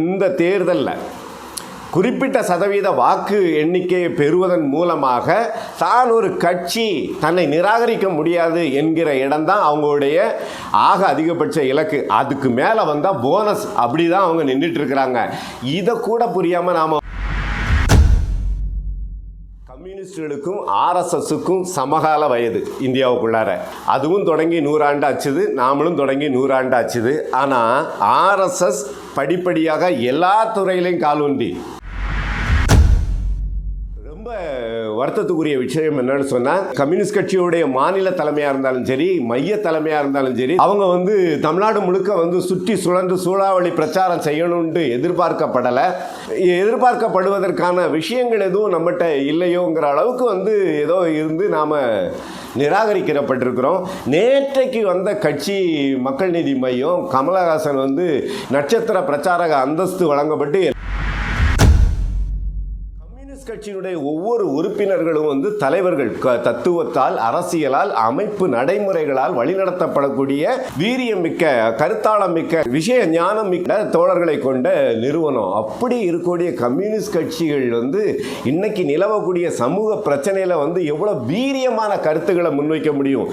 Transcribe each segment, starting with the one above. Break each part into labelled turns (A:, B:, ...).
A: இந்த தேர்தலில் குறிப்பிட்ட சதவீத வாக்கு எண்ணிக்கையை பெறுவதன் மூலமாக தான் ஒரு கட்சி தன்னை நிராகரிக்க முடியாது என்கிற இடம்தான் அவங்களுடைய ஆக அதிகபட்ச இலக்கு. அதுக்கு மேலே வந்தால் போனஸ் அப்படி தான் அவங்க நின்றுட்டு இருக்கிறாங்க இதை கூட புரியாமல் நாம் கம்யூனிஸ்டுகளுக்கும் ஆர்எஸ்எஸ்ஸுக்கும் சமகால வயது இந்தியாவுக்குள்ளார. அதுவும் தொடங்கி நூறாண்டு ஆச்சுது நாமளும் தொடங்கி நூறாண்டு ஆச்சுது. ஆனால் ஆர்எஸ்எஸ் படிப்படியாக எல்லா துறையிலையும் கால்வண்டி ரொம்ப வருத்தத்துக்குரிய விஷயம் என்னன்னு சொன்னால் கம்யூனிஸ்ட் கட்சியுடைய மாநில தலைமையாக இருந்தாலும் சரி மைய தலைமையாக இருந்தாலும் சரி அவங்க வந்து தமிழ்நாடு முழுக்க வந்து சுற்றி சுழன்று சூழாவளி பிரச்சாரம் செய்யணும்னு எதிர்பார்க்கப்படலை. எதிர்பார்க்கப்படுவதற்கான விஷயங்கள் எதுவும் நம்மகிட்ட இல்லையோங்கிற அளவுக்கு வந்து ஏதோ இருந்து நாம் நிராகரிக்கப்பட்டிருக்கிறோம். நேற்றைக்கு வந்த கட்சி மக்கள் நீதி மையம் கமலஹாசன் வந்து நட்சத்திர பிரச்சாரக அந்தஸ்து வழங்கப்பட்டு கம்யூனிஸ்ட் கட்சியினுடைய ஒவ்வொரு உறுப்பினர்களும் வந்து தலைவர்கள் க- தத்துவத்தால் அரசியலால் அமைப்பு நடைமுறைகளால் வழிநடத்தப்படக்கூடிய வீரியம் மிக்க கருத்தாளம் மிக்க விஷய ஞானம் மிக்க தோழர்களை கொண்ட நிறுவனம். அப்படி இருக்கக்கூடிய கம்யூனிஸ்ட் கட்சிகள் வந்து இன்னைக்கு நிலவக்கூடிய சமூக பிரச்சனையில வந்து எவ்வளவு வீரியமான கருத்துக்களை முன்வைக்க முடியும்?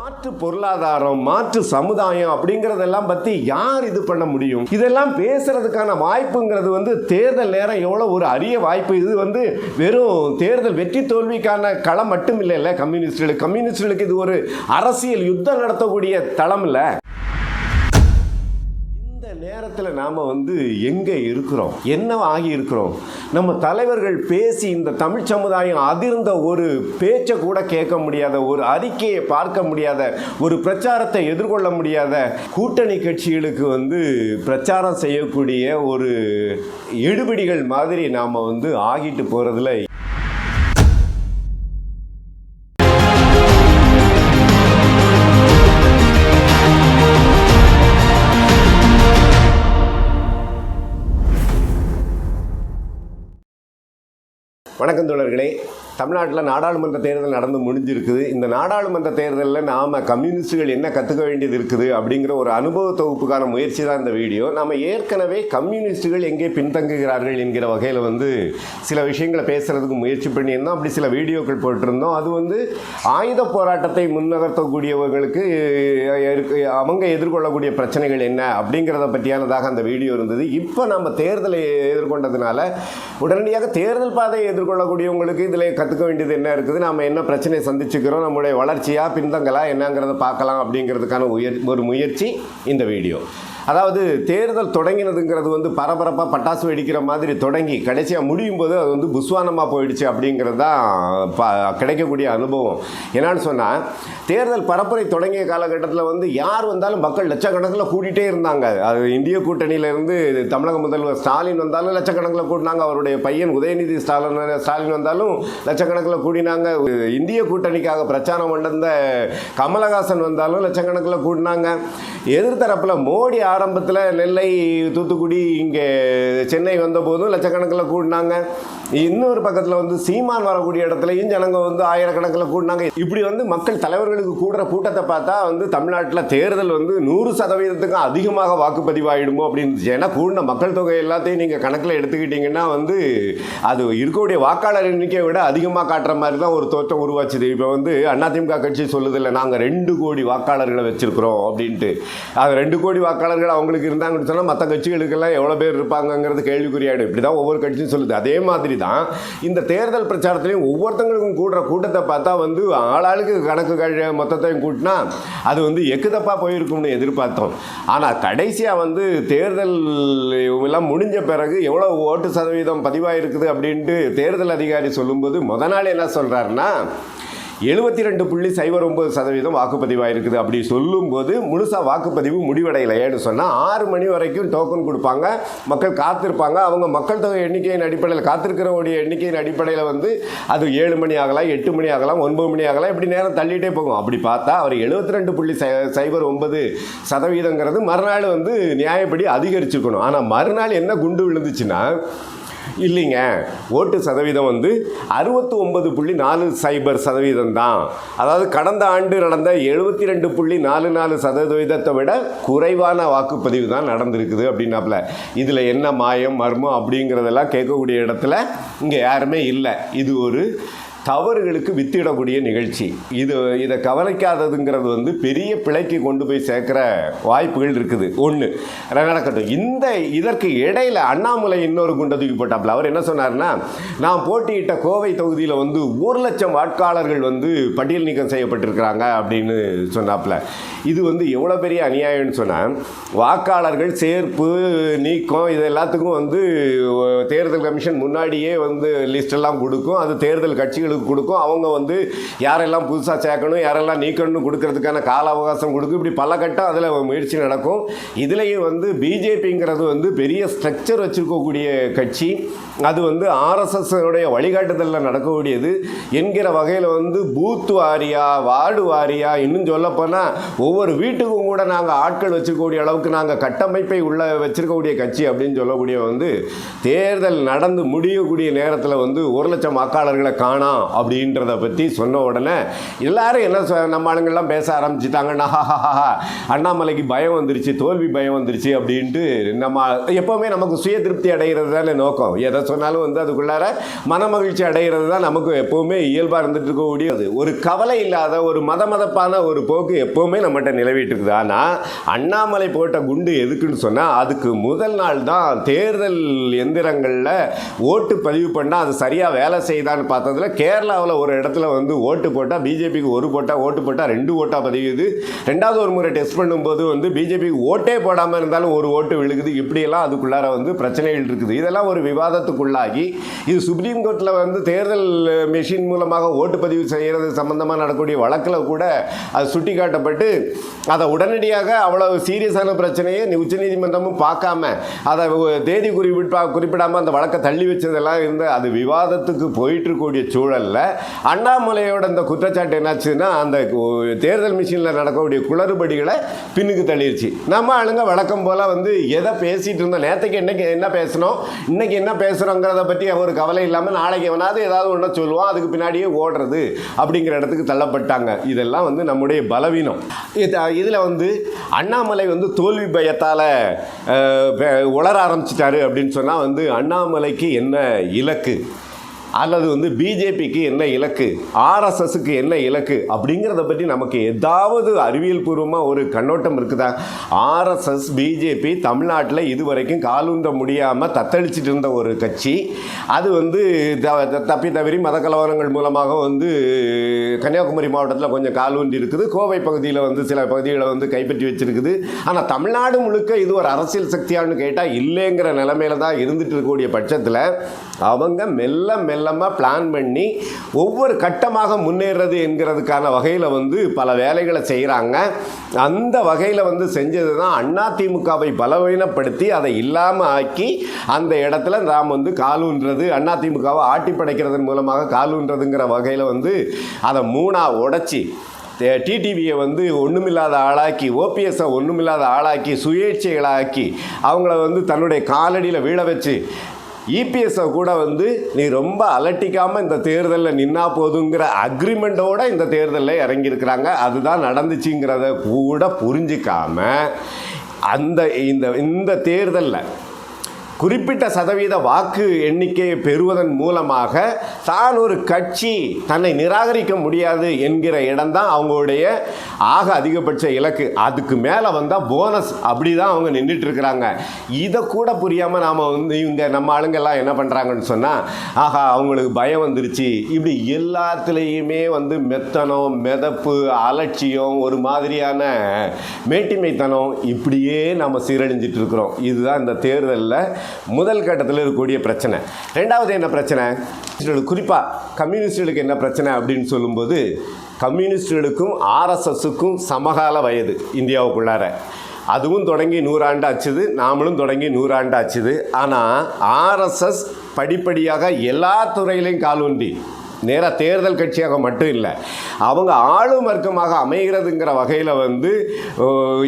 A: மாற்று பொருளாதாரம் மாற்று சமுதாயம் அப்படிங்கிறதெல்லாம் பற்றி யார் இது பண்ண முடியும்? இதெல்லாம் பேசுறதுக்கான வாய்ப்புங்கிறது வந்து தேர்தல் நேரம் எவ்வளோ ஒரு அரிய வாய்ப்பு? இது வந்து வெறும் தேர்தல் வெற்றி தோல்விக்கான களம் மட்டும் இல்லைல்ல கம்யூனிஸ்டுகளுக்கு கம்யூனிஸ்டுகளுக்கு இது ஒரு அரசியல் யுத்தம் நடத்தக்கூடிய தளம் இல்லை? நேரத்தில் நாம் வந்து எங்கே இருக்கிறோம்? என்ன ஆகி இருக்கிறோம் நம்ம தலைவர்கள் பேசி இந்த தமிழ் சமுதாயம் அதிர்ந்த ஒரு பேச்சை கூட கேட்க முடியாத ஒரு அறிக்கையை பார்க்க முடியாத ஒரு பிரச்சாரத்தை எதிர்கொள்ள முடியாத கூட்டணி கட்சிகளுக்கு வந்து பிரச்சாரம் செய்யக்கூடிய ஒரு எடுபிடிகள் மாதிரி நாம் வந்து ஆகிட்டு போகிறதுல வணக்கம் தோழர்களே. தமிழ்நாட்டில் நாடாளுமன்ற தேர்தல் நடந்து முடிஞ்சிருக்குது. இந்த நாடாளுமன்ற தேர்தலில் நாம் கம்யூனிஸ்டுகள் என்ன கற்றுக்க வேண்டியது இருக்குது அப்படிங்கிற ஒரு அனுபவ தொகுப்புக்கான முயற்சி தான் இந்த வீடியோ. நம்ம ஏற்கனவே கம்யூனிஸ்டுகள் எங்கே பின்தங்குகிறார்கள் என்கிற வகையில் வந்து சில விஷயங்களை பேசுகிறதுக்கு முயற்சி பண்ணியிருந்தோம். அப்படி சில வீடியோக்கள் போட்டிருந்தோம். அது வந்து ஆயுத போராட்டத்தை முன்னகர்த்தக்கூடியவர்களுக்கு அவங்க எதிர்கொள்ளக்கூடிய பிரச்சனைகள் என்ன அப்படிங்கிறத பற்றியானதாக அந்த வீடியோ இருந்தது. இப்போ நம்ம தேர்தலை எதிர்கொண்டதுனால உடனடியாக தேர்தல் பாதையை எதிர்கொள்ளக்கூடியவங்களுக்கு இதில் கற்றுக்க வேண்டியது என்ன இருக்குது? நம்ம என்ன பிரச்சனையை சந்திச்சுக்கிறோம்? நம்முடைய வளர்ச்சியா பின்தங்களா என்னங்கிறத பார்க்கலாம் அப்படிங்கிறதுக்கான உயர் ஒரு முயற்சி இந்த வீடியோ. அதாவது தேர்தல் தொடங்கினதுங்கிறது வந்து பரபரப்பாக பட்டாசு வெடிக்கிற மாதிரி தொடங்கி கடைசியாக முடியும் போது அது வந்து புஸ்வானமாக போயிடுச்சு அப்படிங்கிறது தான் ப கிடைக்கக்கூடிய அனுபவம். என்னான்னு சொன்னால் தேர்தல் பரப்புரை தொடங்கிய காலகட்டத்தில் வந்து யார் வந்தாலும் மக்கள் லட்சக்கணக்கில் கூட்டிகிட்டே இருந்தாங்க. அது இந்திய கூட்டணியிலேருந்து தமிழக முதல்வர் ஸ்டாலின் வந்தாலும் லட்சக்கணக்கில் கூட்டினாங்க அவருடைய பையன் உதயநிதி ஸ்டாலின் ஸ்டாலின் வந்தாலும் லட்சக்கணக்கில் கூடினாங்க. இந்திய கூட்டணிக்காக பிரச்சாரம் பண்ணிருந்த கமலஹாசன் வந்தாலும் லட்சக்கணக்கில் கூடினாங்க. எதிர்த்தரப்பில் மோடி ஆரம்பத்தில் நெல்லை தூத்துக்குடி இங்கே சென்னை வந்தபோதும் லட்சக்கணக்கில் கூடினாங்க. இன்னொரு பக்கத்தில் வந்து சீமான் வரக்கூடிய இடத்துலையும் ஜனங்க வந்து ஆயிரக்கணக்கில் கூடினாங்க. இப்படி வந்து மக்கள் தலைவர்களுக்கு கூடுற கூட்டத்தை பார்த்தா வந்து தமிழ்நாட்டில் தேர்தல் வந்து நூறு சதவீதத்துக்கும் அதிகமாக வாக்குப்பதிவாயிடுமோ அப்படின்னு இருந்துச்சு. ஏன்னா கூடின மக்கள் தொகை எல்லாத்தையும் நீங்கள் கணக்கில் எடுத்துக்கிட்டிங்கன்னா வந்து அது இருக்கக்கூடிய வாக்காளர் எண்ணிக்கையை விட அதிகமாக காட்டுற மாதிரி தான் ஒரு தோற்றம் உருவாச்சுது. இப்போ வந்து அதிமுக கட்சி சொல்லுதில்லை நாங்கள் ரெண்டு கோடி வாக்காளர்களை வச்சிருக்கிறோம் அப்படின்ட்டு. அது ரெண்டு கோடி வாக்காளர்கள் அவங்களுக்கு இருந்தாங்கன்னு சொன்னால் மற்ற கட்சிகளுக்கெல்லாம் எவ்வளோ பேர் இருப்பாங்கங்கிறது கேள்விக்குறியாயிடும். இப்படி தான் ஒவ்வொரு கட்சியும் சொல்லுது. அதே மாதிரி தான் இந்த தேர்தல் பிரச்சாரத்திலையும் ஒவ்வொருத்தங்களுக்கும் கூடுற கூட்டத்தை பார்த்தா வந்து ஆளாளுக்கு கணக்கு கழ மொத்தத்தையும் கூட்டினா அது வந்து எக்குதப்பாக போயிருக்கும்னு எதிர்பார்த்தோம். ஆனால் கடைசியாக வந்து தேர்தல் எல்லாம் முடிஞ்ச பிறகு எவ்வளோ ஓட்டு சதவீதம் பதிவாயிருக்குது அப்படின்ட்டு தேர்தல் அதிகாரி சொல்லும்போது முத நாள் என்ன சொல்கிறாருன்னா எழுபத்தி ரெண்டு புள்ளி சைபர் ஒன்பது சதவீதம் வாக்குப்பதிவாயிருக்குது. அப்படி சொல்லும்போது முழுசாக வாக்குப்பதிவு முடிவடையலை ஏன்னு சொன்னால் ஆறு மணி வரைக்கும் டோக்கன் கொடுப்பாங்க மக்கள் காத்திருப்பாங்க. அவங்க மக்கள் தொகை எண்ணிக்கையின் அடிப்படையில் காத்திருக்கிறவங்களுடைய எண்ணிக்கையின் அடிப்படையில் வந்து அது ஏழு மணி ஆகலாம் எட்டு மணி ஆகலாம் ஒன்பது மணி ஆகலாம் இப்படி நேரம் தள்ளிட்டே போகும். அப்படி பார்த்தா அவர் எழுபத்தி ரெண்டு புள்ளி சை- சைபர் ஒன்பது சதவீதங்கிறது மறுநாள் வந்து நியாயப்படி அதிகரிச்சுக்கணும். ஆனால் மறுநாள் என்ன குண்டு விழுந்துச்சுன்னா இல்லைங்க. ஓட்டு சதவீதம் வந்து அறுபத்தி ஒன்பது புள்ளி நாலு சைபர் சதவீதம் தான் அதாவது கடந்த ஆண்டு நடந்த எழுபத்தி ரெண்டு புள்ளி நாலு நாலு சதவீதத்தை விட குறைவான வாக்குப்பதிவு தான் நடந்திருக்குது அப்படின்னாப்புல இதில் என்ன மாயம் மர்மம் அப்படிங்கிறதெல்லாம் கேட்கக்கூடிய இடத்துல இங்கே யாருமே இல்லை. இது ஒரு தவறுகளுக்கு வித்திடக்கூடிய நிகழ்ச்சி. இது இதை கவனிக்காததுங்கிறது வந்து பெரிய பிழைக்கு கொண்டு போய் சேர்க்குற வாய்ப்புகள் இருக்குது. ஒன்று நடக்கட்டும்? இந்த இதற்கு இடையில அண்ணாமலை இன்னொரு குண்டை தூக்கி போட்டாப்புல. அவர் என்ன சொன்னார்னா நான் போட்டியிட்ட கோவை தொகுதியில் வந்து ஒரு லட்சம் வாக்காளர்கள் வந்து பட்டியல் நீக்கம் செய்யப்பட்டிருக்கிறாங்க அப்படின்னு சொன்னாப்புல. இது வந்து எவ்வளோ பெரிய அநியாயம்னு சொன்னால் வாக்காளர்கள் சேர்ப்பு நீக்கம் இது எல்லாத்துக்கும் வந்து தேர்தல் கமிஷன் முன்னாடியே வந்து லிஸ்ட் எல்லாம் கொடுக்கும். அது தேர்தல் கட்சிகள் கட்சிகளுக்கு கொடுக்கும். அவங்க வந்து யாரெல்லாம் புதுசாக சேர்க்கணும் யாரெல்லாம் நீக்கணும்னு கொடுக்கறதுக்கான கால அவகாசம் கொடுக்கும். இப்படி பல கட்டம் அதில் முயற்சி நடக்கும். இதுலேயும் வந்து பிஜேபிங்கிறது வந்து பெரிய ஸ்ட்ரக்சர் வச்சுருக்கக்கூடிய கட்சி. அது வந்து ஆர்எஸ்எஸ்னுடைய வழிகாட்டுதலில் நடக்கக்கூடியது என்கிற வகையில் வந்து பூத் வாரியா வார்டு வாரியா இன்னும் சொல்லப்போனால் ஒவ்வொரு வீட்டுக்கும் கூட நாங்கள் ஆட்கள் வச்சுருக்கக்கூடிய அளவுக்கு நாங்கள் கட்டமைப்பை உள்ள வச்சுருக்கக்கூடிய கட்சி அப்படின்னு சொல்லக்கூடிய வந்து தேர்தல் நடந்து முடியக்கூடிய நேரத்தில் வந்து ஒரு லட்சம் வாக்காளர்களை காணாம் அப்படின்றத பற்றி சொன்ன உடனே எல்லாரும் என்ன சொ- நம்ம ஆளுங்கள்லாம் பேச ஆரம்பிச்சிட்டாங்கன்னா அண்ணாமலைக்கு பயம் வந்துருச்சு தோல்வி பயம் வந்துருச்சு அப்படின்ட்டு நம்ம எப்போவுமே நமக்கு சுய திருப்தி அடைகிறது தானே நோக்கம். எதை சொன்னாலும் வந்து அதுக்குள்ளார மனமகிழ்ச்சி அடைகிறது தான் நமக்கு எப்போவுமே இயல்பாக இருந்துட்டு முடியாது. ஒரு கவலை இல்லாத ஒரு மத மதப்பான ஒரு போக்கு எப்போவுமே நம்மகிட்ட நிலவிட்டு இருக்குது ஆனால் அண்ணாமலை போட்ட குண்டு எதுக்குன்னு சொன்னால் அதுக்கு முதல் நாள் தான் தேர்தல் எந்திரங்களில் ஓட்டு பதிவு பண்ணால் அது சரியாக வேலை செய்தான்னு பார்த்ததுல கேரளாவில் ஒரு இடத்துல வந்து ஓட்டு போட்டால் பிஜேபிக்கு ஒரு போட்டால் ஓட்டு போட்டால் ரெண்டு ஓட்டாக பதிவுது ரெண்டாவது ஒரு முறை டெஸ்ட் பண்ணும்போது வந்து பிஜேபிக்கு ஓட்டே போடாமல் இருந்தாலும் ஒரு ஓட்டு விழுகுது. இப்படியெல்லாம் அதுக்குள்ளார வந்து பிரச்சனைகள் இருக்குது. இதெல்லாம் ஒரு விவாதத்துக்குள்ளாகி இது சுப்ரீம் கோர்ட்டில் வந்து தேர்தல் மெஷின் மூலமாக ஓட்டுப்பதிவு செய்கிறது சம்பந்தமாக நடக்கக்கூடிய வழக்கில் கூட அது சுட்டி காட்டப்பட்டு அதை உடனடியாக அவ்வளவு சீரியஸான பிரச்சனையை நீ உச்சநீதிமன்றமும் பார்க்காம அதை தேதி குறிப்பிட்டா குறிப்பிடாமல் அந்த வழக்கை தள்ளி வச்சதெல்லாம் இருந்து அது விவாதத்துக்கு போயிட்டு இருக்கக்கூடிய சூழலில் அண்ணாமலையோட இந்த குற்றச்சாட்டு என்னாச்சுன்னா அந்த தேர்தல் மிஷினில் நடக்கக்கூடிய குளறுபடிகளை பின்னுக்கு தள்ளிருச்சு. நம்ம ஆளுங்க வழக்கம் போல் வந்து எதை பேசிட்டு இருந்தோம் நேற்றுக்கு என்னைக்கு என்ன பேசணும் இன்னைக்கு என்ன பேசுகிறோங்கிறத பற்றி ஒரு கவலை இல்லாமல் நாளைக்கு எவனாவது ஏதாவது ஒன்றை சொல்லுவோம் அதுக்கு பின்னாடியே ஓடுறது அப்படிங்கிற இடத்துக்கு தள்ளப்பட்டாங்க. இதெல்லாம் வந்து நம்முடைய பலவீனம். இதில் வந்து அண்ணாமலை வந்து தோல்வி பயத்தால் உளர ஆரம்பிச்சிட்டாரு அப்படின்னு சொன்னால் வந்து அண்ணாமலைக்கு என்ன இலக்கு? அல்லது வந்து பிஜேபிக்கு என்ன இலக்கு ஆர்எஸ்எஸ்க்கு என்ன இலக்கு அப்படிங்கிறத பற்றி நமக்கு ஏதாவது அறிவியல் பூர்வமாக ஒரு கண்ணோட்டம் இருக்குதா? ஆர்எஸ்எஸ் பிஜேபி தமிழ்நாட்டில் இதுவரைக்கும் காலூன்ற முடியாமல் தத்தளிச்சிட்டு இருந்த ஒரு கட்சி. அது வந்து த- த- தப்பி தவறி மத கலவரங்கள் மூலமாக வந்து கன்னியாகுமரி மாவட்டத்தில் கொஞ்சம் காலூன்றி இருக்குது. கோவை பகுதியில் வந்து சில பகுதிகளை வந்து கைப்பற்றி வச்சிருக்குது. ஆனால் தமிழ்நாடு முழுக்க இது ஒரு அரசியல் சக்தியான்னு கேட்டால் இல்லைங்கிற நிலைமையில தான் இருந்துட்டு இருக்கக்கூடிய பட்சத்தில் அவங்க மெல்ல மெல்ல செல்லமாக பிளான் பண்ணி ஒவ்வொரு கட்டமாக முன்னேறது என்கிறதுக்கான வகையில் வந்து பல வேலைகளை செய்கிறாங்க அந்த வகையில் வந்து செஞ்சது தான் அதிமுகவை பலவீனப்படுத்தி அதை இல்லாமல் ஆக்கி அந்த இடத்துல நாம் வந்து காலூன்றது அதிமுகவை ஆட்டி படைக்கிறதன் மூலமாக காலூன்றதுங்கிற வகையில் வந்து அதை மூணாக உடைச்சி டிடிவியை வந்து ஒன்றுமில்லாத ஆளாக்கி ஓபிஎஸ்ஸை ஒன்றுமில்லாத ஆளாக்கி சுயேட்சைகளாக்கி அவங்கள வந்து தன்னுடைய காலடியில் வீழ வச்சு இபிஎஸ்ஸை கூட வந்து நீ ரொம்ப அலட்டிக்காமல் இந்த தேர்தலில் நின்னா போதுங்கிற அக்ரிமெண்ட்டோட இந்த தேர்தலில் இறங்கியிருக்கிறாங்க. அதுதான் நடந்துச்சுங்கிறத கூட புரிஞ்சிக்காம அந்த இந்த இந்த தேர்தலில் குறிப்பிட்ட சதவீத வாக்கு எண்ணிக்கையை பெறுவதன் மூலமாக தான் ஒரு கட்சி தன்னை நிராகரிக்க முடியாது என்கிற இடம்தான் அவங்களுடைய ஆக அதிகபட்ச இலக்கு. அதுக்கு மேலே வந்தால் போனஸ் அப்படி தான் அவங்க நின்றுட்டு இருக்கிறாங்க இதை கூட புரியாமல் நாம் வந்து இவங்க நம்ம ஆளுங்கெல்லாம் என்ன பண்ணுறாங்கன்னு சொன்னால் ஆஹா அவங்களுக்கு பயம் வந்துருச்சு. இப்படி எல்லாத்துலேயுமே வந்து மெத்தனம் மிதப்பு அலட்சியம் ஒரு மாதிரியான மேட்டிமைத்தனம் இப்படியே நம்ம சீரழிஞ்சிட்டு இருக்கிறோம் இதுதான் இந்த தேர்தலில் முதல் கட்டத்தில் இருக்கக்கூடிய பிரச்சனை. ரெண்டாவது என்ன பிரச்சனை? குறிப்பாக கம்யூனிஸ்டுகளுக்கு என்ன பிரச்சனை அப்படின்னு சொல்லும்போது கம்யூனிஸ்டுகளுக்கும் ஆர்எஸ்எஸுக்கும் சமகால வயது இந்தியாவுக்குள்ளார. அதுவும் தொடங்கி நூறாண்டு ஆச்சுது நாமளும் தொடங்கி நூறாண்டு ஆச்சுது. ஆனால் ஆர்எஸ்எஸ் படிப்படியாக எல்லா துறையிலையும் காலூன்றி நேராக தேர்தல் கட்சியாக மட்டும் இல்லை. அவங்க ஆளும் வர்க்கமாக அமைகிறதுங்கிற வகையில் வந்து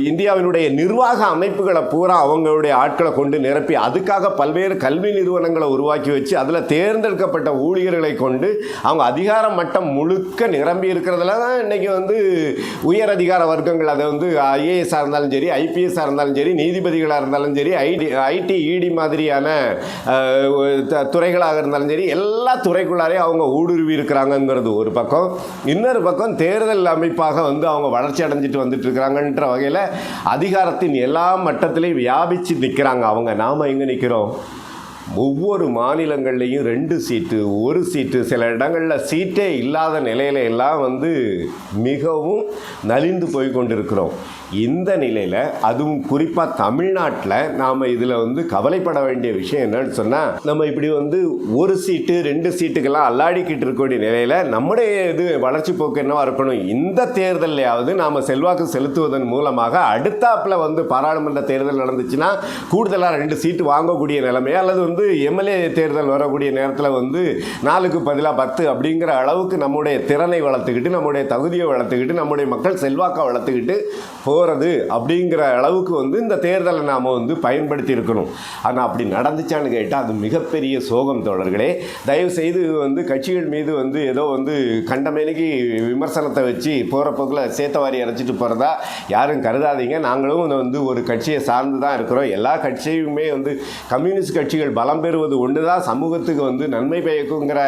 A: இந்தியாவினுடைய நிர்வாக அமைப்புகளை பூரா அவங்களுடைய ஆட்களை கொண்டு நிரப்பி அதுக்காக பல்வேறு கல்வி நிறுவனங்களை உருவாக்கி வச்சு அதில் தேர்ந்தெடுக்கப்பட்ட ஊழியர்களை கொண்டு அவங்க அதிகார மட்டம் முழுக்க நிரம்பி இருக்கிறதுல தான் இன்றைக்கி வந்து உயர் அதிகார வர்க்கங்கள் அதை வந்து ஐஏஎஸ்ஸாக இருந்தாலும் சரி ஐபிஎஸ்ஸாக இருந்தாலும் சரி நீதிபதிகளாக இருந்தாலும் சரி ஐடி ஐடி இடி மாதிரியான த- துறைகளாக இருந்தாலும் சரி எல்லா துறைக்குள்ளாரே அவங்க ஊடுருவி இருக்கிறாங்கங்கிறது ஒரு பக்கம். இன்னொரு பக்கம் தேர்தல் அமைப்பாக வந்து அவங்க வளர்ச்சி அடைஞ்சிட்டு வந்துட்டு இருக்கிறாங்கன்ற வகையில் அதிகாரத்தின் எல்லா மட்டத்திலையும் வியாபித்து நிற்கிறாங்க அவங்க. நாம் எங்கே நிற்கிறோம் ஒவ்வொரு மாநிலங்கள்லேயும் ரெண்டு சீட்டு ஒரு சீட்டு சில இடங்களில் சீட்டே இல்லாத நிலையில எல்லாம் வந்து மிகவும் நலிந்து போய் கொண்டிருக்கிறோம். இந்த நிலையில் அதுவும் குறிப்பாக தமிழ்நாட்டில் நாம் இதில் வந்து கவலைப்பட வேண்டிய விஷயம் என்னன்னு சொன்னால் நம்ம இப்படி வந்து ஒரு சீட்டு ரெண்டு சீட்டுக்கெல்லாம் அல்லாடிக்கிட்டு இருக்கக்கூடிய நிலையில் நம்முடைய இது வளர்ச்சி போக்கு என்னவாக இருக்கணும்? இந்த தேர்தலையாவது நாம் செல்வாக்கு செலுத்துவதன் மூலமாக அடுத்தாப்பில் வந்து பாராளுமன்ற தேர்தல் நடந்துச்சுன்னா கூடுதலாக ரெண்டு சீட்டு வாங்கக்கூடிய நிலைமை அல்லது வந்து எம்எல்ஏ தேர்தல் வரக்கூடிய நேரத்தில் வந்து நாலுக்கு பதிலாக பத்து அப்படிங்கிற அளவுக்கு நம்முடைய திறனை வளர்த்துக்கிட்டு நம்முடைய தகுதியை வளர்த்துக்கிட்டு நம்முடைய மக்கள் செல்வாக்கை வளர்த்துக்கிட்டு போ போகிறது அப்படிங்கிற அளவுக்கு வந்து இந்த தேர்தலை நாம் வந்து பயன்படுத்தி இருக்கணும் ஆனால் அப்படி நடந்துச்சான்னு கேட்டால் அது மிகப்பெரிய சோகம் தோழர்களே. தயவு செய்து வந்து கட்சிகள் மீது வந்து ஏதோ வந்து கண்டமேனிக்கு விமர்சனத்தை வச்சு போகிற போக்கில் சேத்தவாரி அரைச்சிட்டு போகிறதா யாரும் கருதாதீங்க. நாங்களும் வந்து ஒரு கட்சியை சார்ந்து தான் இருக்கிறோம். எல்லா கட்சியுமே வந்து கம்யூனிஸ்ட் கட்சிகள் பலம் பெறுவது ஒன்று தான் சமூகத்துக்கு வந்து நன்மை பயக்குங்கிற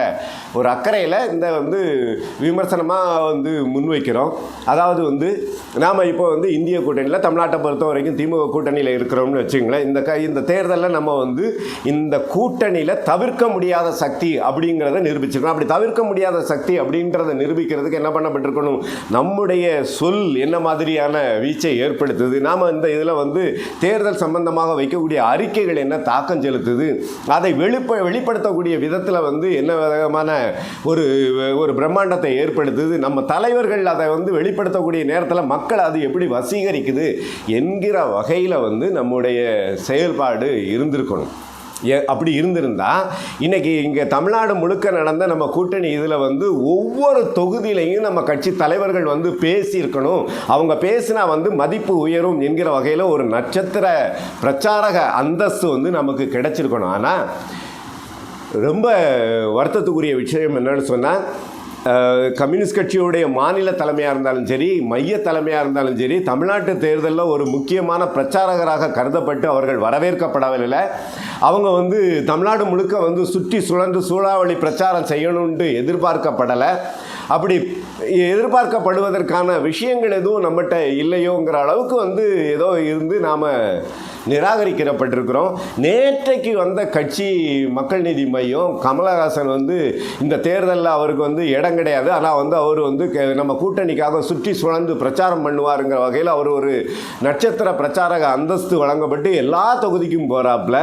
A: ஒரு அக்கறையில் இந்த வந்து விமர்சனமாக வந்து முன்வைக்கிறோம். அதாவது வந்து நாம் இப்போ வந்து இந்திய கூட்டணியில் தமிழ்நாட்டை பொறுத்த வரைக்கும் திமுக கூட்டணியில் இருக்கிறோம்னு வச்சுங்களேன். இந்த க இந்த தேர்தலில் நம்ம வந்து இந்த கூட்டணியில் தவிர்க்க முடியாத சக்தி அப்படிங்கிறத நிரூபிச்சிருக்கணும். அப்படி தவிர்க்க முடியாத சக்தி அப்படின்றத நிரூபிக்கிறதுக்கு என்ன பண்ணப்பட்டிருக்கணும் நம்முடைய சொல் என்ன மாதிரியான வீச்சை ஏற்படுத்துது? நாம் இந்த இதில் வந்து தேர்தல் சம்பந்தமாக வைக்கக்கூடிய அறிக்கைகள் என்ன தாக்கம் செலுத்துது? அதை வெளிப்ப வெளிப்படுத்தக்கூடிய விதத்தில் வந்து என்ன விதமான ஒரு ஒரு பிரம்மாண்டத்தை ஏற்படுத்துது? நம்ம தலைவர்கள் அதை வந்து வெளிப்படுத்தக்கூடிய நேரத்தில் மக்கள் அது எப்படி வசீகரிக்குது என்கிற வகையில் வந்து நம்முடைய செயல்பாடு இருந்திருக்கணும். அப்படி இருந்திருந்தா இன்னைக்கு இங்கே தமிழ்நாடு முழுக்க நடந்த நம்ம கூட்டணி இதில் வந்து ஒவ்வொரு தொகுதியிலையும் நம்ம கட்சி தலைவர்கள் வந்து பேசியிருக்கணும். அவங்க பேசினா வந்து மதிப்பு உயரும் என்கிற வகையில் ஒரு நட்சத்திர பிரச்சாரக அந்தஸ்து வந்து நமக்கு கிடைச்சிருக்கணும். ஆனால் ரொம்ப வருத்தத்துக்குரிய விஷயம் என்னன்னு சொன்னால் கம்யூனிஸ்ட் கட்சியுடைய மாநில தலைமையாக இருந்தாலும் சரி மைய தலைமையாக இருந்தாலும் சரி தமிழ்நாட்டு தேர்தலில் ஒரு முக்கியமான பிரச்சாரகராக கருதப்பட்டு அவர்கள் வரவேற்கப்படவில்லை. அவங்க வந்து தமிழ்நாடு முழுக்க வந்து சுற்றி சுழன்று சூழாவளி பிரச்சாரம் செய்யணுன்ட்டு எதிர்பார்க்கப்படலை. அப்படி எதிர்பார்க்கப்படுவதற்கான விஷயங்கள் எதுவும் நம்மகிட்ட இல்லையோங்கிற அளவுக்கு வந்து ஏதோ இருந்து நாம் நிராகரிக்கப்பட்டிருக்கிறோம். நேற்றைக்கு வந்த கட்சி மக்கள் நீதி மையம் கமலஹாசன் வந்து இந்த தேர்தலில் அவருக்கு வந்து இடம் கிடையாது. ஆனால் வந்து அவர் வந்து நம்ம கூட்டணிக்காக சுற்றி சுழந்து பிரச்சாரம் பண்ணுவாருங்கிற வகையில் அவர் ஒரு நட்சத்திர பிரச்சாரக அந்தஸ்து வழங்கப்பட்டு எல்லா தொகுதிக்கும் போகிறாப்புல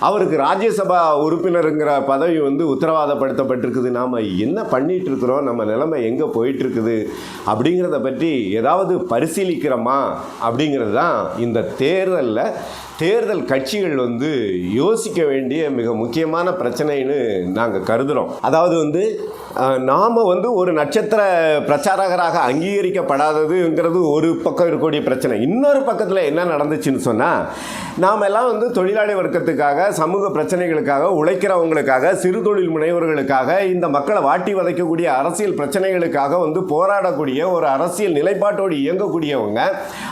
A: அவருக்கு ராஜ்யசபா உறுப்பினருங்கிற பதவி வந்து உத்தரவாதப்படுத்தப்பட்டிருக்குது. நாம் என்ன பண்ணிட்டு இருக்கிறோம் நம்ம நிலைமை எங்கே போயிட்டுருக்குது? அப்படிங்கிறத பற்றி ஏதாவது பரிசீலிக்கிறோமா? அப்படிங்கிறது தான் இந்த தேர்தலில் தேர்தல் கட்சிகள் வந்து யோசிக்க வேண்டிய மிக முக்கியமான பிரச்சனைன்னு நாங்கள் கருதுகிறோம் அதாவது வந்து நாம் வந்து ஒரு நட்சத்திர பிரச்சாரகராக அங்கீகரிக்கப்படாததுங்கிறது ஒரு பக்கம் இருக்கக்கூடிய பிரச்சனை. இன்னொரு பக்கத்தில் என்ன நடந்துச்சுன்னு சொன்னால் நாம் எல்லாம் வந்து தொழிலாளி வர்க்கத்துக்காக சமூக பிரச்சனைகளுக்காக உழைக்கிறவங்களுக்காக சிறு தொழில் முனைவர்களுக்காக இந்த மக்களை வாட்டி வதைக்கக்கூடிய அரசியல் பிரச்சனைகளுக்காக வந்து போராடக்கூடிய ஒரு அரசியல் நிலைப்பாட்டோடு இயங்கக்கூடியவங்க.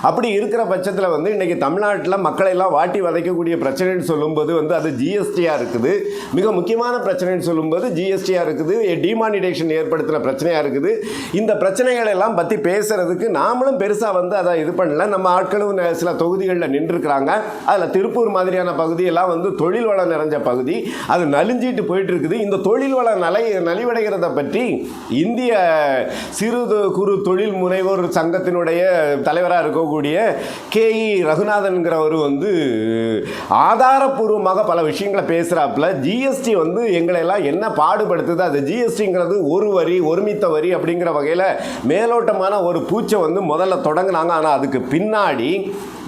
A: அப்படி இருக்கிற பட்சத்தில் வந்து இன்றைக்கி தமிழ்நாட்டில் மக்களை எல்லாம் வாட்டி வதைக்கக்கூடிய பிரச்சனைன்னு சொல்லும்போது வந்து அது ஜிஎஸ்டியாக இருக்குது. மிக முக்கியமான பிரச்சனைன்னு சொல்லும்போது ஜிஎஸ்டியாக இருக்குது. டிமானிடேஷன் ஏற்படுத்தின பிரச்சனையாக இருக்குது. இந்த பிரச்சனைகள் எல்லாம் பற்றி பேசுகிறதுக்கு நாமளும் பெருசாக வந்து அதை இது பண்ணல. நம்ம ஆட்களும் சில தொகுதிகளில் நின்றுருக்கிறாங்க. அதில் திருப்பூர் மாதிரியான பகுதியெல்லாம் வந்து தொழில் வளம் நிறைஞ்ச பகுதி. அது நலிஞ்சிட்டு போயிட்டு இருக்குது இந்த தொழில் வளம் நலை நலிவடைகிறத பற்றி இந்திய சிறு குறு தொழில் முனைவோர் சங்கத்தினுடைய தலைவராக இருக்கக்கூடிய கேஇ ரகுநாதன்கிறவர் வந்து ஆதாரப்பூர்வமாக பல விஷயங்களை பேசுகிறாப்புல ஜிஎஸ்டி வந்து எங்களை எல்லாம் என்ன பாடுபடுத்துது? அது ஜிஎஸ்டிங்கிறது ஒரு வரி ஒருமித்த வரி அப்படிங்கிற வகையில் மேலோட்டமான ஒரு பூச்சை வந்து முதல்ல தொடங்கினாங்க. ஆனால் அதுக்கு பின்னாடி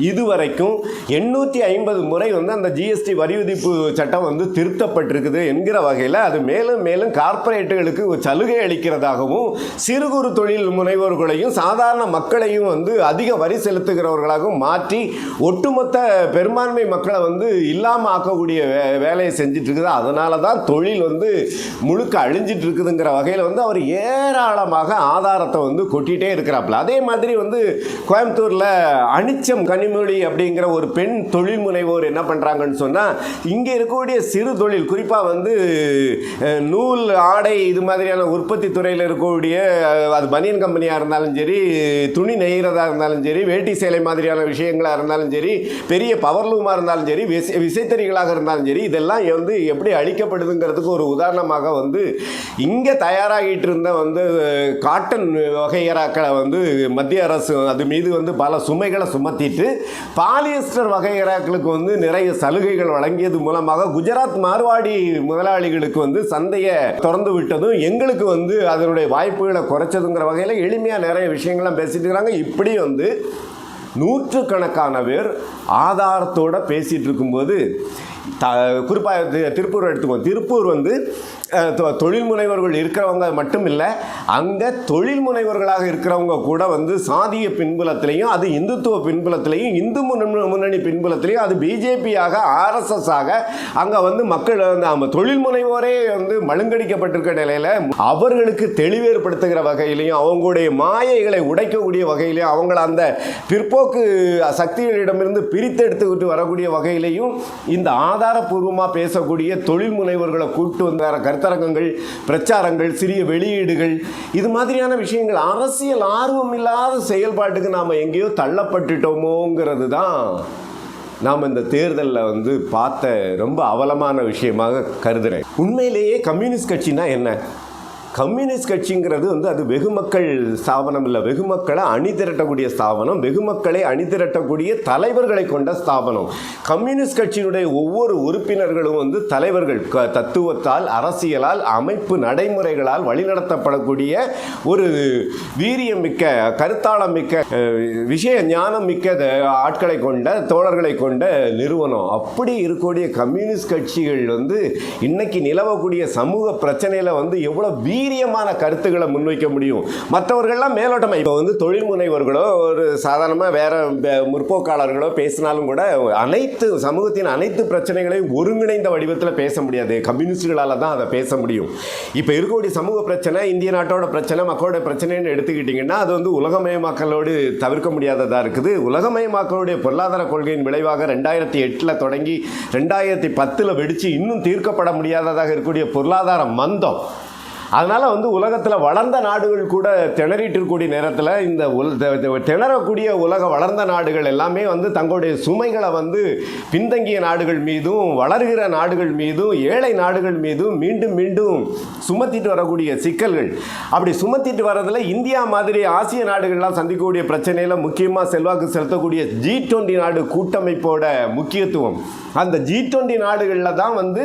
A: இதுவரைக்கும் எண்ணூற்றி ஐம்பது முறை வந்து அந்த ஜிஎஸ்டி வரி விதிப்பு சட்டம் வந்து திருத்தப்பட்டிருக்குது என்கிற வகையில் அது மேலும் மேலும் கார்ப்பரேட்டுகளுக்கு சலுகை அளிக்கிறதாகவும் சிறு குறு தொழில் முனைவோர்களையும் சாதாரண மக்களையும் வந்து அதிக வரி செலுத்துகிறவர்களாகவும் மாற்றி ஒட்டுமொத்த பெரும்பான்மை மக்களை வந்து இல்லாமல் ஆக்கக்கூடிய வே வேலையை செஞ்சுட்டு அதனால தான் தொழில் வந்து முழுக்க அழிஞ்சிட்டு இருக்குதுங்கிற வகையில் வந்து அவர் ஏராளமாக ஆதாரத்தை வந்து கொட்டிகிட்டே இருக்கிறாப்புல. அதே மாதிரி வந்து கோயம்புத்தூரில் அனிச்சம் கனிமொழி அப்படிங்கிற ஒரு பெண் தொழில் முனைவோர் என்ன பண்ணுறாங்கன்னு சொன்னால் இங்கே இருக்கக்கூடிய சிறு தொழில் குறிப்பாக வந்து நூல் ஆடை இது மாதிரியான உற்பத்தி துறையில் இருக்கக்கூடிய அது பனியன் கம்பெனியாக இருந்தாலும் சரி துணி நெய்கிறதா இருந்தாலும் சரி வேட்டி சேலை மாதிரியான விஷயங்களாக இருந்தாலும் சரி பெரிய பவர்லூமாக இருந்தாலும் சரி விசை விசைத்தறிகளாக இருந்தாலும் சரி இதெல்லாம் வந்து எப்படி அழிக்கப்படுதுங்கிறதுக்கு ஒரு உதாரணமாக வந்து இங்கே தயாராகிட்டு இருந்த வந்து காட்டன் வகையராக்களை வந்து மத்திய அரசு அது மீது வந்து பல சுமைகளை சுமத்திட்டு பாலியஸ்டர் வகையறாக்களுக்கு வந்து நிறைய சலுகைகள் வழங்கியது மூலமாக குஜராத் மார்வாடி முதலாளிகளுக்கு வந்து சந்தையை திறந்து விட்டதும் எங்களுக்கு வந்து அதனுடைய வாய்ப்புகளை குறைச்சதுங்கிற வகையில் எளிமையாக நிறைய விஷயங்கள்லாம் பேசிட்டு இருக்கிறாங்க. இப்படி வந்து நூற்றுக்கணக்கான பேர் ஆதாரத்தோட பேசிகிட்டு இருக்கும்போது த குறிப்பாக திருப்பூர் எடுத்துக்கோம் திருப்பூர் வந்து தொழில் முனைவர்கள் இருக்கிறவங்க மட்டும் இல்லை அங்கே தொழில் முனைவர்களாக இருக்கிறவங்க கூட வந்து சாதிய பின்புலத்திலையும் அது இந்துத்துவ பின்புலத்திலையும் இந்து முன்ன- முன்னணி பின்புலத்திலையும் அது பிஜேபியாக ஆர்எஸ்எஸ் ஆக அங்கே வந்து மக்கள் வந்து நம்ம தொழில் முனைவோரே வந்து மழுங்கடிக்கப்பட்டிருக்க நிலையில் அவர்களுக்கு தெளிவேற்படுத்துகிற வகையிலையும் அவங்களுடைய மாயைகளை உடைக்கக்கூடிய வகையிலையும் அவங்கள அந்த பிற்போக்கு சக்திகளிடமிருந்து பிரித்தெடுத்துக்கிட்டு வரக்கூடிய வகையிலையும் இந்த ஆதாரபூர்வமாக பேசக்கூடிய தொழில் முனைவர்களை வந்து வந்தார கருத்தரங்கங்கள் பிரச்சாரங்கள் சிறிய வெளியீடுகள் இது மாதிரியான விஷயங்கள் அரசியல் ஆர்வம் இல்லாத செயல்பாட்டுக்கு நாம் எங்கேயோ தள்ளப்பட்டுட்டோமோங்கிறது தான் நாம் இந்த தேர்தலில் வந்து பார்த்த ரொம்ப அவலமான விஷயமாக கருதுகிறேன் உண்மையிலேயே கம்யூனிஸ்ட் கட்சினா என்ன? கம்யூனிஸ்ட் கட்சிங்கிறது வந்து அது வெகுமக்கள் ஸ்தாபனம் இல்லை. வெகுமக்களை அணிதிரட்டக்கூடிய ஸ்தாபனம். வெகுமக்களை அணிதிரட்டக்கூடிய தலைவர்களை கொண்ட ஸ்தாபனம். கம்யூனிஸ்ட் கட்சியினுடைய ஒவ்வொரு உறுப்பினர்களும் வந்து தலைவர்கள். க- தத்துவத்தால் அரசியலால் அமைப்பு நடைமுறைகளால் வழிநடத்தப்படக்கூடிய ஒரு வீரியம் மிக்க கருத்தாளம் மிக்க விஷய ஞானம் மிக்க ஆட்களை கொண்ட தோழர்களை கொண்ட நிறுவனம். அப்படி இருக்கக்கூடிய கம்யூனிஸ்ட் கட்சிகள் வந்து இன்னைக்கு நிலவக்கூடிய சமூக பிரச்சனையில் வந்து எவ்வளோ வீ வீரியமான கருத்துக்களை முன்வைக்க முடியும். மற்றவர்கள்லாம் மேலோட்டமாக இப்போ வந்து தொழில் முனைவர்களோ ஒரு சாதாரணமாக வேற முற்போக்காளர்களோ பேசினாலும் கூட அனைத்து சமூகத்தின் அனைத்து பிரச்சனைகளையும் ஒருங்கிணைந்த வடிவத்தில் பேச முடியாது. கம்யூனிஸ்டுகளால் தான் அதை பேச முடியும். இப்போ இருக்கக்கூடிய சமூக பிரச்சனை இந்திய நாட்டோட பிரச்சனை மக்களோட பிரச்சனைன்னு எடுத்துக்கிட்டிங்கன்னா அது வந்து உலகமயமாக்கலோடு தவிர்க்க முடியாததாக இருக்குது. உலகமயமாக்கலுடைய பொருளாதார கொள்கையின் விளைவாக ரெண்டாயிரத்தி எட்டில் தொடங்கி ரெண்டாயிரத்தி பத்தில் வெடித்து இன்னும் தீர்க்கப்பட முடியாததாக இருக்கக்கூடிய பொருளாதார மந்தம் அதனால் வந்து உலகத்தில் வளர்ந்த நாடுகள் கூட திணறிட்டு இருக்கக்கூடிய நேரத்தில் இந்த உல திணறக்கூடிய உலக வளர்ந்த நாடுகள் எல்லாமே வந்து தங்களுடைய சுமைகளை வந்து பின்தங்கிய நாடுகள் மீதும் வளர்கிற நாடுகள் மீதும் ஏழை நாடுகள் மீதும் மீண்டும் மீண்டும் சுமத்திட்டு வரக்கூடிய சிக்கல்கள். அப்படி சுமத்திட்டு வரதில் இந்தியா மாதிரி ஆசிய நாடுகள்லாம் சந்திக்கக்கூடிய பிரச்சனையில் முக்கியமாக செல்வாக்கு செலுத்தக்கூடிய ஜி டுவெண்ட்டி நாடு கூட்டமைப்போட முக்கியத்துவம். அந்த ஜி டுவெண்ட்டி நாடுகளில் தான் வந்து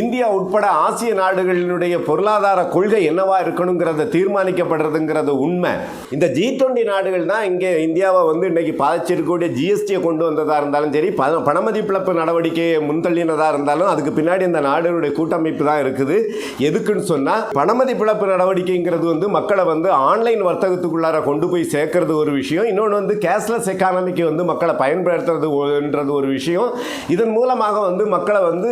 A: இந்தியா உட்பட ஆசிய நாடுகளினுடைய பொருளாதார கொள்கை என்னவா இருக்கணுங்கிறத தீர்மானிக்கப்படுறதுங்கிறது உண்மை. இந்த ஜி டுவெண்ட்டி நாடுகள் தான் இங்கே இந்தியாவை வந்து இன்றைக்கி பாதிச்சிருக்கக்கூடிய ஜிஎஸ்டியை கொண்டு வந்ததாக இருந்தாலும் சரி பண பணமதிப்பிழப்பு நடவடிக்கையை முன்தள்ளினதாக இருந்தாலும் அதுக்கு பின்னாடி இந்த நாடுகளுடைய கூட்டமைப்பு தான் இருக்குது. எதுக்குன்னு சொன்னால் பணமதிப்பிழப்பு நடவடிக்கைங்கிறது வந்து மக்களை வந்து ஆன்லைன் வர்த்தகத்துக்குள்ளார கொண்டு போய் சேர்க்கறது ஒரு விஷயம். இன்னொன்று வந்து கேஷ்லெஸ் எக்கானமிக்கு வந்து மக்களை பயன்படுத்துறதுன்றது ஒரு விஷயம். இதன் மூலமாக வந்து மக்களை வந்து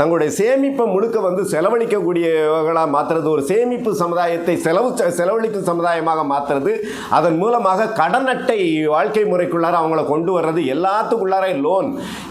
A: தங்களுடைய சேமிப்பை முழுக்க வந்து செலவழிக்கக்கூடியவர்களாக மாற்றுறது ஒரு சேமிப்பு சமுதாயத்தை செலவு செலவழிக்கும் சமுதாயமாக மாற்றுறது அதன் மூலமாக கடன் அட்டை வாழ்க்கை முறைக்குள்ளார அவங்கள கொண்டு வர்றது எல்லாத்துக்குள்ளார லோன்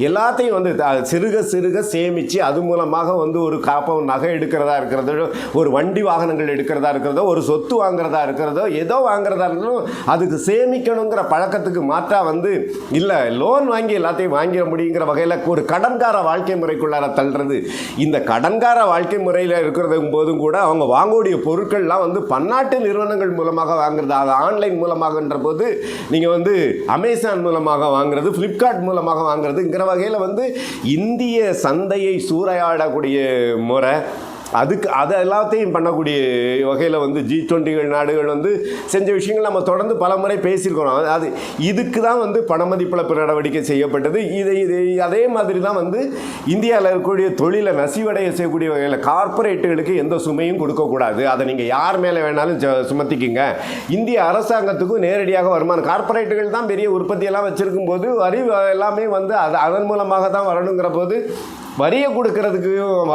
A: எல்லாத்தையும் வந்து த- சிறுக சிறுக சேமித்து அது மூலமாக வந்து ஒரு காப்பம் நகை எடுக்கிறதா இருக்கிறதோ ஒரு வண்டி வாகனங்கள் எடுக்கிறதா இருக்கிறதோ ஒரு சொத்து வாங்குறதா இருக்கிறதோ ஏதோ வாங்குறதா இருந்தாலும் அதுக்கு சேமிக்கணுங்கிற பழக்கத்துக்கு மாற்றா வந்து இல்லை லோன் வாங்கி எல்லாத்தையும் வாங்கிட முடியுங்கிற வகையில் ஒரு கடன்கார வாழ்க்கை முறைக்குள்ளார தள்ளுறது. இந்த கடன்கார வாழ்க்கை முறையில் இருக்கிறது போதும் கூட கூட அவங்க வாங்கக்கூடிய பொருட்கள்லாம் வந்து பன்னாட்டு நிறுவனங்கள் மூலமாக வாங்குறது அது ஆன்லைன் மூலமாகன்ற போது நீங்கள் வந்து அமேசான் மூலமாக வாங்குறது ஃப்ளிப்கார்ட் மூலமாக வாங்குறதுங்கிற வகையில் வந்து இந்திய சந்தையை சூறையாடக்கூடிய முறை. அதுக்கு அது எல்லாத்தையும் பண்ணக்கூடிய வகையில் வந்து ஜி டுவெண்ட்டிகள் நாடுகள் வந்து செஞ்ச விஷயங்கள் நம்ம தொடர்ந்து பல முறை பேசியிருக்கிறோம். அது- இதுக்கு தான் வந்து பணமதிப்பிழப்பு நடவடிக்கை செய்யப்பட்டது. இதை இது அதே மாதிரி தான் வந்து இந்தியாவில் இருக்கக்கூடிய தொழிலை நசிவடைய செய்யக்கூடிய வகையில் கார்ப்பரேட்டுகளுக்கு எந்த சுமையும் கொடுக்கக்கூடாது அதை நீங்கள் யார் மேலே வேணாலும் ச- சுமத்திக்கிங்க. இந்திய அரசாங்கத்துக்கும் நேரடியாக வருமானம் கார்பரேட்டுகள் தான் பெரிய உற்பத்தியெல்லாம் வச்சுருக்கும் போது வரி எல்லாமே வந்து அது அதன் மூலமாக தான் வரணுங்கிற போது வரியை கொடுக்கறதுக்கும்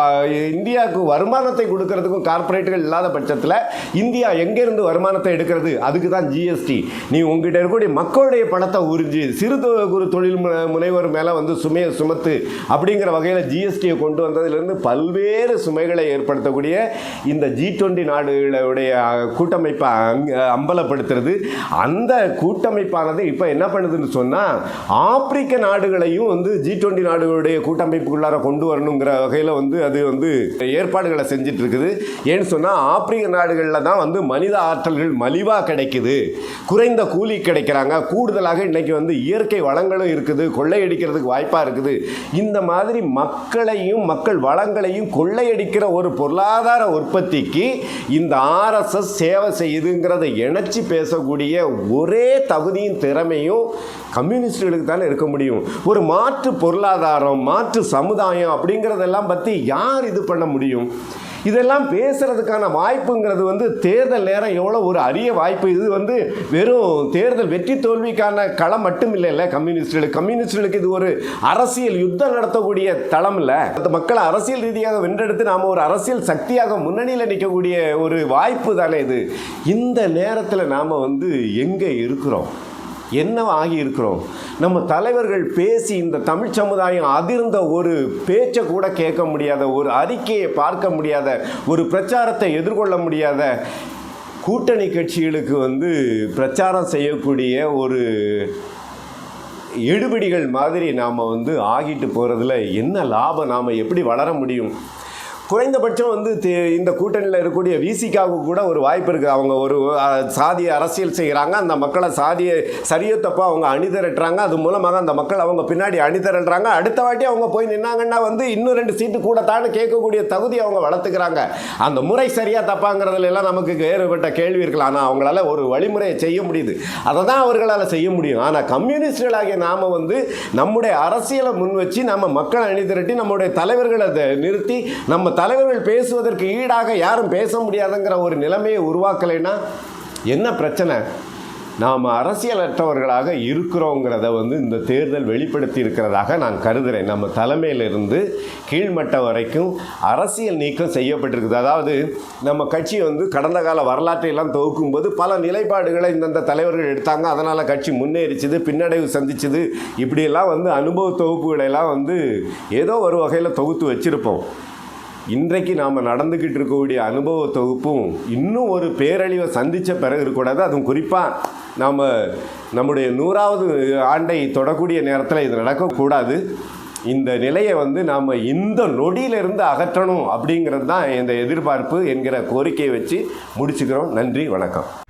A: இந்தியாவுக்கு வருமானத்தை கொடுக்கறதுக்கும் கார்ப்பரேட்டுகள் இல்லாத பட்சத்தில் இந்தியா எங்கேருந்து வருமானத்தை எடுக்கிறது? அதுக்கு தான் ஜிஎஸ்டி நீ உங்ககிட்ட இருக்கக்கூடிய மக்களுடைய பணத்தை உறிஞ்சி சிறு குறு தொழில் மு- முனைவர் மேலே வந்து சுமையை சுமத்து அப்படிங்கிற வகையில் ஜிஎஸ்டியை கொண்டு வந்ததிலிருந்து பல்வேறு சுமைகளை ஏற்படுத்தக்கூடிய இந்த ஜி டுவெண்ட்டி நாடுகளுடைய கூட்டமைப்பை அங்கே அம்பலப்படுத்துறது. அந்த கூட்டமைப்பானது இப்போ என்ன பண்ணுதுன்னு சொன்னால் ஆப்பிரிக்க நாடுகளையும் வந்து ஜி டுவெண்ட்டி நாடுகளுடைய கூட்டமைப்புக்குள்ளார கொண்டு கொண்டு வரணுங்கிற வகையில் வந்து அது வந்து ஏற்பாடுகளை செஞ்சுட்டு இருக்குது ஏன்னு சொன்னால் ஆப்பிரிக்க நாடுகளில் தான் வந்து மனித ஆற்றல்கள் மலிவாக கிடைக்குது. குறைந்த கூலி கிடைக்கிறாங்க. கூடுதலாக இன்னைக்கு வந்து இயற்கை வளங்களும் இருக்குது. கொள்ளையடிக்கிறதுக்கு வாய்ப்பாக இருக்குது. இந்த மாதிரி மக்களையும் மக்கள் வளங்களையும் கொள்ளையடிக்கிற ஒரு பொருளாதார உற்பத்திக்கு இந்த ஆர்எஸ்எஸ் சேவை செய்யுதுங்கிறத இணைச்சி பேசக்கூடிய ஒரே தகுதியும் திறமையும் கம்யூனிஸ்டுகளுக்கு தானே இருக்க முடியும். ஒரு மாற்று பொருளாதாரம் மாற்று சமுதாயம் அப்படிங்கிறதெல்லாம் பற்றி யார் இது பண்ண முடியும்? இதெல்லாம் பேசுறதுக்கான வாய்ப்புங்கிறது வந்து தேர்தல் நேரம் எவ்வளோ ஒரு அரிய வாய்ப்பு. இது வந்து வெறும் தேர்தல் வெற்றி தோல்விக்கான களம் மட்டும் இல்லைல்ல கம்யூனிஸ்டுகளுக்கு கம்யூனிஸ்டுகளுக்கு இது ஒரு அரசியல் யுத்தம் நடத்தக்கூடிய தளம் இல்லை அந்த மக்களை அரசியல் ரீதியாக வென்றெடுத்து நாம் ஒரு அரசியல் சக்தியாக முன்னணியில் நிற்கக்கூடிய ஒரு வாய்ப்பு தானே இது. இந்த நேரத்தில் நாம் வந்து எங்கே இருக்கிறோம்? என்ன ஆகி இருக்கிறோம் நம்ம தலைவர்கள் பேசி இந்த தமிழ் சமுதாயம் அதிர்ந்த ஒரு பேச்சை கூட கேட்க முடியாத ஒரு அறிக்கையை பார்க்க முடியாத ஒரு பிரச்சாரத்தை எதிர்கொள்ள முடியாத கூட்டணி கட்சிகளுக்கு வந்து பிரச்சாரம் செய்யக்கூடிய ஒரு எடுபிடிகள் மாதிரி நாம் வந்து ஆகிட்டு போகிறதுல என்ன லாபம்? நாம் எப்படி வளர முடியும்? குறைந்தபட்சம் வந்து இந்த கூட்டணியில் இருக்கக்கூடிய விசிகாவுக்கு கூட ஒரு வாய்ப்பு இருக்குது அவங்க ஒரு சாதிய அரசியல் செய்கிறாங்க அந்த மக்களை சாதியை சரியோ தப்போ அவங்க அணிதிரட்டுறாங்க. அது மூலமாக அந்த மக்கள் அவங்க பின்னாடி அணிதிரட்டுறாங்க அடுத்த வாட்டி அவங்க போய் நின்னாங்கன்னா வந்து இன்னும் ரெண்டு சீட்டு கூட தான்னு கேட்கக்கூடிய தகுதி அவங்க வளர்த்துக்கிறாங்க. அந்த முறை சரியாக தப்பாங்கிறதுலாம் எல்லாம் நமக்கு வேறுபட்ட கேள்வி இருக்கலாம். ஆனால் அவங்களால ஒரு வழிமுறையை செய்ய முடியுது. அதை தான் அவர்களால் செய்ய முடியும். ஆனால் கம்யூனிஸ்டுகளாகிய நாம் வந்து நம்முடைய அரசியலை முன் வச்சு நம்ம மக்களை அணிதிரட்டி நம்முடைய தலைவர்களை நிறுத்தி நம்ம தலைவர்கள் பேசுவதற்கு ஈடாக யாரும் பேச முடியாதுங்கிற ஒரு நிலைமையை உருவாக்கலைன்னா என்ன பிரச்சனை? நாம் அரசியலற்றவர்களாக இருக்கிறோங்கிறத வந்து இந்த தேர்தல் வெளிப்படுத்தி இருக்கிறதாக நான் கருதுகிறேன் நம்ம தலைமையிலிருந்து கீழ்மட்ட வரைக்கும் அரசியல் நீக்கம் செய்யப்பட்டிருக்குது. அதாவது நம்ம கட்சி வந்து கடந்த கால வரலாற்றையெல்லாம் தொகுக்கும்போது பல நிலைப்பாடுகளை இந்தந்த தலைவர்கள் எடுத்தாங்க. அதனால் கட்சி முன்னேறிச்சுது பின்னடைவு சந்திச்சுது. இப்படியெல்லாம் வந்து அனுபவ தொகுப்புகளை எல்லாம் வந்து ஏதோ ஒரு வகையில் தொகுத்து வச்சுருப்போம். இன்றைக்கு நாம் நடந்துக்கிட்டு இருக்கக்கூடிய அனுபவ தொகுப்பும் இன்னும் ஒரு பேரழிவை சந்தித்த பிறகு இருக்கக்கூடாது அதுவும் குறிப்பாக நாம் நம்முடைய நூறாவது ஆண்டை தொடக்கூடிய நேரத்தில் இது நடக்கக்கூடாது. இந்த நிலையை வந்து நாம் இந்த நொடியிலிருந்து அகற்றணும் அப்படிங்கிறது தான் இந்த எதிர்பார்ப்பு என்கிற கோரிக்கையை வச்சு முடிச்சுக்கிறோம். நன்றி வணக்கம்.